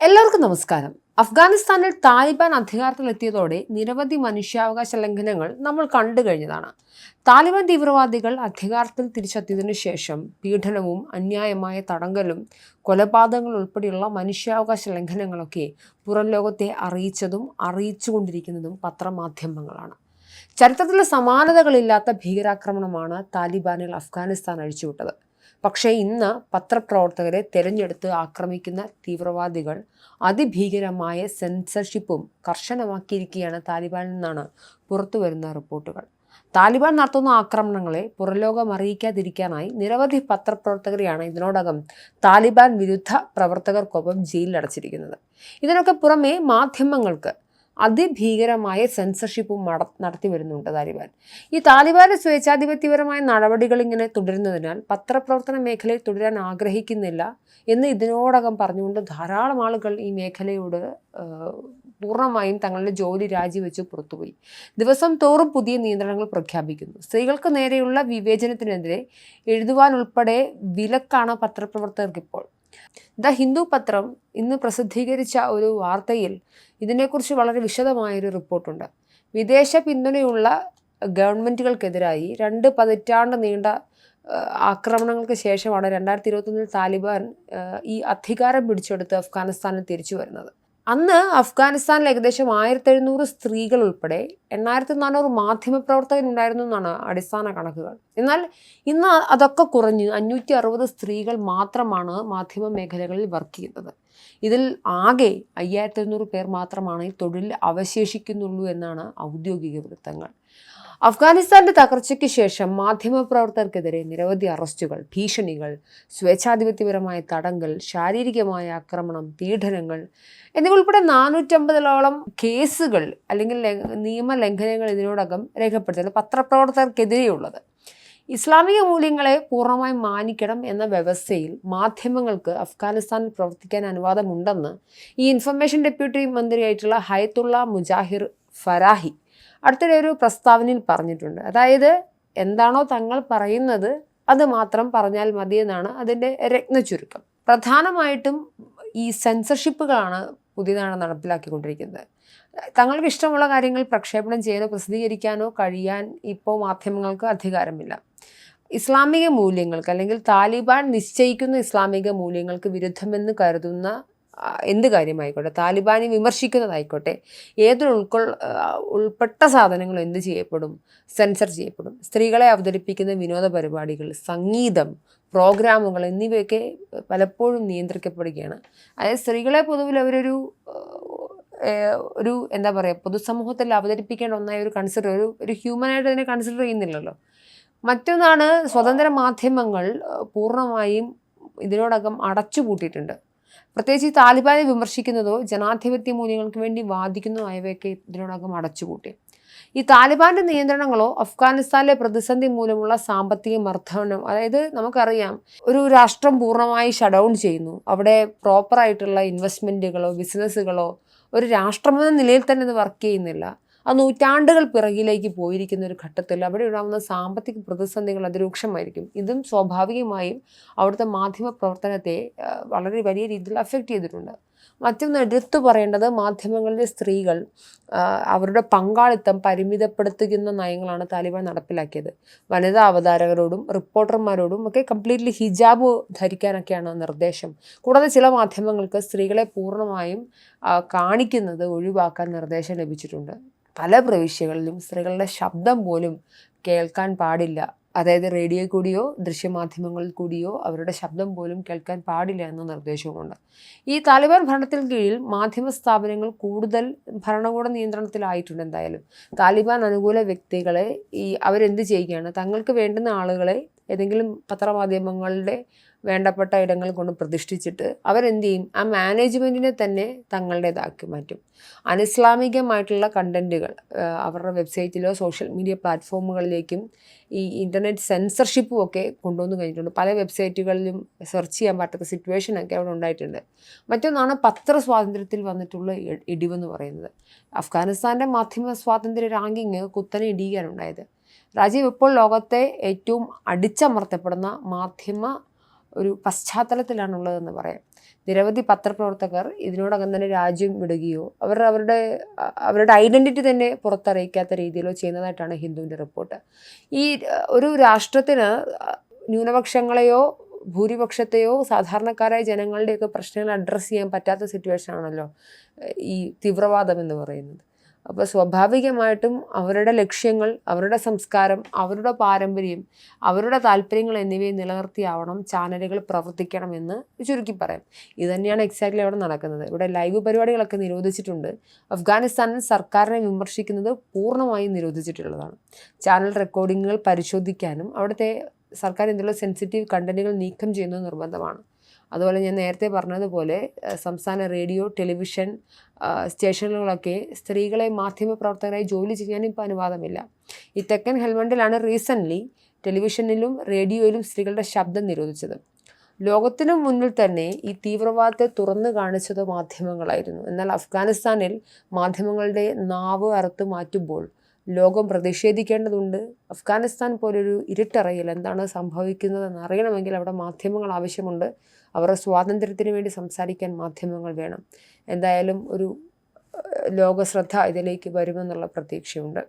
എല്ലാവർക്കും നമസ്കാരം. അഫ്ഗാനിസ്ഥാനിൽ താലിബാൻ അധികാരത്തിലെത്തിയതോടെ നിരവധി മനുഷ്യാവകാശ ലംഘനങ്ങൾ നമ്മൾ കണ്ടു കഴിഞ്ഞതാണ്. താലിബാൻ തീവ്രവാദികൾ അധികാരത്തിൽ തിരിച്ചെത്തിയതിനു ശേഷം പീഡനവും അന്യായമായ തടങ്കലും കൊലപാതകങ്ങൾ ഉൾപ്പെടെയുള്ള മനുഷ്യാവകാശ ലംഘനങ്ങളൊക്കെ പുറം ലോകത്തെ അറിയിച്ചതും അറിയിച്ചുകൊണ്ടിരിക്കുന്നതും പത്രമാധ്യമങ്ങളാണ്. ചരിത്രത്തിൽ സമാനതകളില്ലാത്ത ഭീകരാക്രമണമാണ് താലിബാനുകൾ അഫ്ഗാനിസ്ഥാൻ അഴിച്ചുവിട്ടത്. പക്ഷേ ഇന്ന് പത്രപ്രവർത്തകരെ തെരഞ്ഞെടുത്ത് ആക്രമിക്കുന്ന തീവ്രവാദികൾ അതിഭീകരമായ സെൻസർഷിപ്പും കർശനമാക്കിയിരിക്കുകയാണ് താലിബാനിൽ നിന്നാണ് പുറത്തുവരുന്ന റിപ്പോർട്ടുകൾ. താലിബാൻ നടത്തുന്ന ആക്രമണങ്ങളെ പുറലോകം അറിയിക്കാതിരിക്കാനായി നിരവധി പത്രപ്രവർത്തകരെയാണ് ഇതിനോടകം താലിബാൻ വിരുദ്ധ പ്രവർത്തകർക്കൊപ്പം ജയിലിലടച്ചിരിക്കുന്നത്. ഇതിനൊക്കെ പുറമെ മാധ്യമങ്ങൾക്ക് അതിഭീകരമായ സെൻസർഷിപ്പും നട നടത്തി വരുന്നുണ്ട് താലിബാൻ. ഈ താലിബാന്റെ സ്വേച്ഛാധിപത്യപരമായ നടപടികൾ ഇങ്ങനെ തുടരുന്നതിനാൽ പത്രപ്രവർത്തന മേഖലയിൽ തുടരാൻ ആഗ്രഹിക്കുന്നില്ല എന്ന് ഇതിനോടകം പറഞ്ഞുകൊണ്ട് ധാരാളം ആളുകൾ ഈ മേഖലയോട് പൂർണമായും തങ്ങളുടെ ജോലി രാജിവെച്ച് പുറത്തുപോയി. ദിവസം തോറും പുതിയ നിയന്ത്രണങ്ങൾ പ്രഖ്യാപിക്കുന്നു. സ്ത്രീകൾക്ക് നേരെയുള്ള വിവേചനത്തിനെതിരെ എഴുതുവാനുൾപ്പെടെ വിലക്കാണ് പത്രപ്രവർത്തകർക്ക് ഇപ്പോൾ ദ ഹിന്ദു പത്രം ഇന്ന് പ്രസിദ്ധീകരിച്ച ഒരു വാർത്തയിൽ ഇതിനെക്കുറിച്ച് വളരെ വിശദമായൊരു റിപ്പോർട്ടുണ്ട്. വിദേശ പിന്തുണയുള്ള ഗവൺമെന്റുകൾക്കെതിരായി രണ്ട് പതിറ്റാണ്ട് നീണ്ട ആക്രമണങ്ങൾക്ക് ശേഷമാണ് രണ്ടായിരത്തി ഇരുപത്തൊന്നിൽ താലിബാൻ ഈ അധികാരം പിടിച്ചെടുത്ത് അഫ്ഗാനിസ്ഥാനിൽ തിരിച്ചു വരുന്നത് അന്ന് അഫ്ഗാനിസ്ഥാനിൽ ഏകദേശം ആയിരത്തി എഴുന്നൂറ് സ്ത്രീകൾ ഉൾപ്പെടെ എണ്ണായിരത്തി നാനൂറ് മാധ്യമപ്രവർത്തകരുണ്ടായിരുന്നു എന്നാണ് അടിസ്ഥാന കണക്കുകൾ. എന്നാൽ ഇന്ന് അതൊക്കെ കുറഞ്ഞ് അഞ്ഞൂറ്റി അറുപത് സ്ത്രീകൾ മാത്രമാണ് മാധ്യമ മേഖലകളിൽ വർക്ക് ചെയ്യുന്നത്. ഇതിൽ ആകെ അയ്യായിരത്തി എഴുന്നൂറ് പേർ മാത്രമാണ് ഈ തൊഴിൽ അവശേഷിക്കുന്നുള്ളൂ എന്നാണ് ഔദ്യോഗിക വൃത്തങ്ങൾ. അഫ്ഗാനിസ്ഥാന്റെ തകർച്ചയ്ക്ക് ശേഷം മാധ്യമപ്രവർത്തകർക്കെതിരെ നിരവധി അറസ്റ്റുകൾ ഭീഷണികൾ സ്വേച്ഛാധിപത്യപരമായ തടങ്കൽ ശാരീരികമായ ആക്രമണം പീഡനങ്ങൾ എന്നിവ ഉൾപ്പെടെ നാനൂറ്റമ്പതിലോളം കേസുകൾ അല്ലെങ്കിൽ നിയമലംഘനങ്ങൾ ഇതിനോടകം രേഖപ്പെടുത്തിയത് പത്രപ്രവർത്തകർക്കെതിരെയുള്ളത്. ഇസ്ലാമിക മൂല്യങ്ങളെ പൂർണമായും മാനിക്കണം എന്ന വ്യവസ്ഥയിൽ മാധ്യമങ്ങൾക്ക് അഫ്ഗാനിസ്ഥാനിൽ പ്രവർത്തിക്കാൻ അനുവാദമുണ്ടെന്ന് ഈ ഇൻഫർമേഷൻ ഡെപ്യൂട്ടി മന്ത്രിയായിട്ടുള്ള ഹയത്തുള്ള മുജാഹിർ ഫരാഹി അടുത്തിടെ ഒരു പ്രസ്താവനയിൽ പറഞ്ഞിട്ടുണ്ട്. അതായത് എന്താണോ തങ്ങൾ പറയുന്നത് അത് മാത്രം പറഞ്ഞാൽ മതിയെന്നാണ് അതിന്റെ രത്ന ചുരുക്കം. പ്രധാനമായിട്ടും ഈ സെൻസർഷിപ്പുകളാണ് പുതിയതാണ് നടപ്പിലാക്കിക്കൊണ്ടിരിക്കുന്നത്. തങ്ങൾക്ക് ഇഷ്ടമുള്ള കാര്യങ്ങൾ പ്രക്ഷേപണം ചെയ്യാനോ പ്രസിദ്ധീകരിക്കാനോ കഴിയാൻ ഇപ്പോൾ മാധ്യമങ്ങൾക്ക് അധികാരമില്ല. ഇസ്ലാമിക മൂല്യങ്ങൾക്ക് അല്ലെങ്കിൽ താലിബാൻ നിശ്ചയിക്കുന്ന ഇസ്ലാമിക മൂല്യങ്ങൾക്ക് വിരുദ്ധമെന്ന് കരുതുന്ന എന്ത് കാര്യമായിക്കോട്ടെ? താലിബാനെ വിമർശിക്കുന്നതായിക്കോട്ടെ? ഏതൊരു ഉൾക്കൊൾ ഉൾപ്പെട്ട സാധനങ്ങളും എന്ത് ചെയ്യപ്പെടും? സെൻസർ ചെയ്യപ്പെടും. സ്ത്രീകളെ അവതരിപ്പിക്കുന്ന വിനോദ പരിപാടികൾ സംഗീതം പ്രോഗ്രാമുകൾ എന്നിവയൊക്കെ പലപ്പോഴും നിയന്ത്രിക്കപ്പെടുകയാണ്. അതായത് സ്ത്രീകളെ പൊതുവിൽ അവരൊരു ഒരു എന്താ പറയുക പൊതുസമൂഹത്തിൽ അവതരിപ്പിക്കേണ്ട ഒന്നായ ഒരു കൺസിഡർ ഒരു ഒരു ഹ്യൂമനായിട്ട് അതിനെ കൺസിഡർ ചെയ്യുന്നില്ലല്ലോ. മറ്റൊന്നാണ് സ്വതന്ത്ര മാധ്യമങ്ങൾ പൂർണമായും ഇതിനോടകം അടച്ചുപൂട്ടിയിട്ടുണ്ട്. പ്രത്യേകിച്ച് താലിബാനെ വിമർശിക്കുന്നതോ ജനാധിപത്യ മൂല്യങ്ങൾക്ക് വേണ്ടി വാദിക്കുന്നതോ ആയവയൊക്കെ ഇതിനോടകം അടച്ചുപൂട്ടി. ഈ താലിബാന്റെ നിയന്ത്രണങ്ങളോ അഫ്ഗാനിസ്ഥാനിലെ പ്രതിസന്ധി മൂലമുള്ള സാമ്പത്തിക മർദ്ദനം അതായത് നമുക്കറിയാം ഒരു രാഷ്ട്രം പൂർണമായി ഷട്ട് ഡൗൺ ചെയ്യുന്നു. അവിടെ പ്രോപ്പറായിട്ടുള്ള ഇൻവെസ്റ്റ്മെന്റുകളോ ബിസിനസ്സുകളോ ഒരു രാഷ്ട്രമെന്ന നിലയിൽ തന്നെ ഇത് വർക്ക് ചെയ്യുന്നില്ല. ആ നൂറ്റാണ്ടുകൾ പിറകിലേക്ക് പോയിരിക്കുന്ന ഒരു ഘട്ടത്തിൽ അവിടെ ഉണ്ടാകുന്ന സാമ്പത്തിക പ്രതിസന്ധികൾ അതിരൂക്ഷമായിരിക്കും. ഇതും സ്വാഭാവികമായും അവിടുത്തെ മാധ്യമ പ്രവർത്തനത്തെ വളരെ വലിയ രീതിയിൽ അഫക്റ്റ് ചെയ്തിട്ടുണ്ട്. മറ്റൊന്ന് എടുത്തു പറയേണ്ടത് മാധ്യമങ്ങളിലെ സ്ത്രീകൾ അവരുടെ പങ്കാളിത്തം പരിമിതപ്പെടുത്തുന്ന നയങ്ങളാണ് താലിബാൻ നടപ്പിലാക്കിയത്. വനിതാ അവതാരകരോടും റിപ്പോർട്ടർമാരോടും ഒക്കെ കംപ്ലീറ്റ്ലി ഹിജാബ് ധരിക്കാനൊക്കെയാണ് നിർദ്ദേശം. കൂടാതെ ചില മാധ്യമങ്ങൾക്ക് സ്ത്രീകളെ പൂർണമായും കാണിക്കുന്നത് ഒഴിവാക്കാൻ നിർദ്ദേശം ലഭിച്ചിട്ടുണ്ട്. പല പ്രവിശ്യകളിലും സ്ത്രീകളുടെ ശബ്ദം പോലും കേൾക്കാൻ പാടില്ല. അതായത് റേഡിയോയിൽ കൂടിയോ ദൃശ്യമാധ്യമങ്ങളിൽ കൂടിയോ അവരുടെ ശബ്ദം പോലും കേൾക്കാൻ പാടില്ല എന്ന നിർദ്ദേശവുമുണ്ട്. ഈ താലിബാൻ ഭരണത്തിൽ കീഴിൽ മാധ്യമ സ്ഥാപനങ്ങൾ കൂടുതൽ ഭരണകൂട നിയന്ത്രണത്തിലായിട്ടുണ്ട് എന്തായാലും. താലിബാൻ അനുകൂല വ്യക്തികളെ ഈ അവരെന്ത് ചെയ്യുകയാണ്? തങ്ങൾക്ക് വേണ്ടുന്ന ആളുകളെ ഏതെങ്കിലും പത്രമാധ്യമങ്ങളുടെ വേണ്ടപ്പെട്ട ഇടങ്ങൾ കൊണ്ട് പ്രതിഷ്ഠിച്ചിട്ട് അവരെന്ത് ചെയ്യും ആ മാനേജ്മെന്റിനെ തന്നെ തങ്ങളുടേതാക്കി മാറ്റും. അനിസ്ലാമികമായിട്ടുള്ള കണ്ടന്റുകൾ അവരുടെ വെബ്സൈറ്റിലോ സോഷ്യൽ മീഡിയ പ്ലാറ്റ്ഫോമുകളിലേക്കും ഈ ഇന്റർനെറ്റ് സെൻസർഷിപ്പും ഒക്കെ കൊണ്ടുവന്ന് കഴിഞ്ഞിട്ടുണ്ട്. പല വെബ്സൈറ്റുകളിലും സെർച്ച് ചെയ്യാൻ പറ്റാത്ത സിറ്റുവേഷനൊക്കെ അവിടെ ഉണ്ടായിട്ടുണ്ട്. മറ്റൊന്നാണ് പത്രസ്വാതന്ത്ര്യത്തിൽ വന്നിട്ടുള്ള ഇടിവെന്ന് പറയുന്നത്. അഫ്ഗാനിസ്ഥാന്റെ മാധ്യമ സ്വാതന്ത്ര്യ റാങ്കിങ് കുത്തനെ ഇടിയാനുണ്ടായത് രാജ്യം ഇപ്പോൾ ലോകത്തെ ഏറ്റവും അടിച്ചമർത്തപ്പെടുന്ന മാധ്യമ ഒരു പശ്ചാത്തലത്തിലാണുള്ളതെന്ന് പറയാം. നിരവധി പത്രപ്രവർത്തകർ ഇതിനോടകം തന്നെ രാജ്യം വിടുകയോ അവർ അവരുടെ അവരുടെ ഐഡന്റിറ്റി തന്നെ പുറത്തറിയിക്കാത്ത രീതിയിലോ ചെയ്യുന്നതായിട്ടാണ് ഹിന്ദുവിന്റെ റിപ്പോർട്ട്. ഈ ഒരു രാഷ്ട്രത്തിന് ന്യൂനപക്ഷങ്ങളെയോ ഭൂരിപക്ഷത്തെയോ സാധാരണക്കാരായ ജനങ്ങളുടെയൊക്കെ പ്രശ്നങ്ങൾ അഡ്രസ്സ് ചെയ്യാൻ പറ്റാത്ത സിറ്റുവേഷൻ ആണല്ലോ ഈ തീവ്രവാദം എന്ന് പറയുന്നത്. അപ്പോൾ സ്വാഭാവികമായിട്ടും അവരുടെ ലക്ഷ്യങ്ങൾ അവരുടെ സംസ്കാരം അവരുടെ പാരമ്പര്യം അവരുടെ താല്പര്യങ്ങൾ എന്നിവയെ നിലനിർത്തിയാവണം ചാനലുകൾ പ്രവർത്തിക്കണമെന്ന് ചുരുക്കി പറയാം. ഇത് തന്നെയാണ് എക്സാക്ട്ലി അവിടെ നടക്കുന്നത്. ഇവിടെ ലൈവ് പരിപാടികളൊക്കെ നിരോധിച്ചിട്ടുണ്ട്. അഫ്ഗാനിസ്ഥാനിൽ സർക്കാരിനെ വിമർശിക്കുന്നത് പൂർണമായും നിരോധിച്ചിട്ടുള്ളതാണ്. ചാനൽ റെക്കോർഡിങ്ങുകൾ പരിശോധിക്കാനും അവിടുത്തെ സർക്കാർ എന്തെങ്കിലും സെൻസിറ്റീവ് കണ്ടന്റുകൾ നീക്കം ചെയ്യുന്നത് നിർബന്ധമാണ്. അതുപോലെ ഞാൻ നേരത്തെ പറഞ്ഞതുപോലെ സംസ്ഥാന റേഡിയോ ടെലിവിഷൻ സ്റ്റേഷനുകളൊക്കെ സ്ത്രീകളെ മാധ്യമപ്രവർത്തകരായി ജോലി ചെയ്യാൻ ഇപ്പോൾ അനുവാദമില്ല. ഈ തെക്കൻ ഹെൽമണ്ടിലാണ് റീസെന്റ്ലി ടെലിവിഷനിലും റേഡിയോയിലും സ്ത്രീകളുടെ ശബ്ദം നിരോധിച്ചത്. ലോകത്തിനു മുന്നിൽ തന്നെ ഈ തീവ്രവാദത്തെ തുറന്നു കാണിച്ചത് മാധ്യമങ്ങളായിരുന്നു. എന്നാൽ അഫ്ഗാനിസ്ഥാനിൽ മാധ്യമങ്ങളുടെ നാവ് അറുത്ത് മാറ്റുമ്പോൾ ലോകം പ്രതിഷേധിക്കേണ്ടതുണ്ട്. അഫ്ഗാനിസ്ഥാൻ പോലൊരു ഇരുട്ടറയിൽ എന്താണ് സംഭവിക്കുന്നതെന്ന് അറിയണമെങ്കിൽ അവിടെ മാധ്യമങ്ങൾ ആവശ്യമുണ്ട്. അവരുടെ സ്വാതന്ത്ര്യത്തിന് വേണ്ടി സംസാരിക്കാൻ മാധ്യമങ്ങൾ വേണം. എന്തായാലും ഒരു ലോകശ്രദ്ധ ഇതിലേക്ക് വരുമെന്നുള്ള പ്രതീക്ഷയുണ്ട്.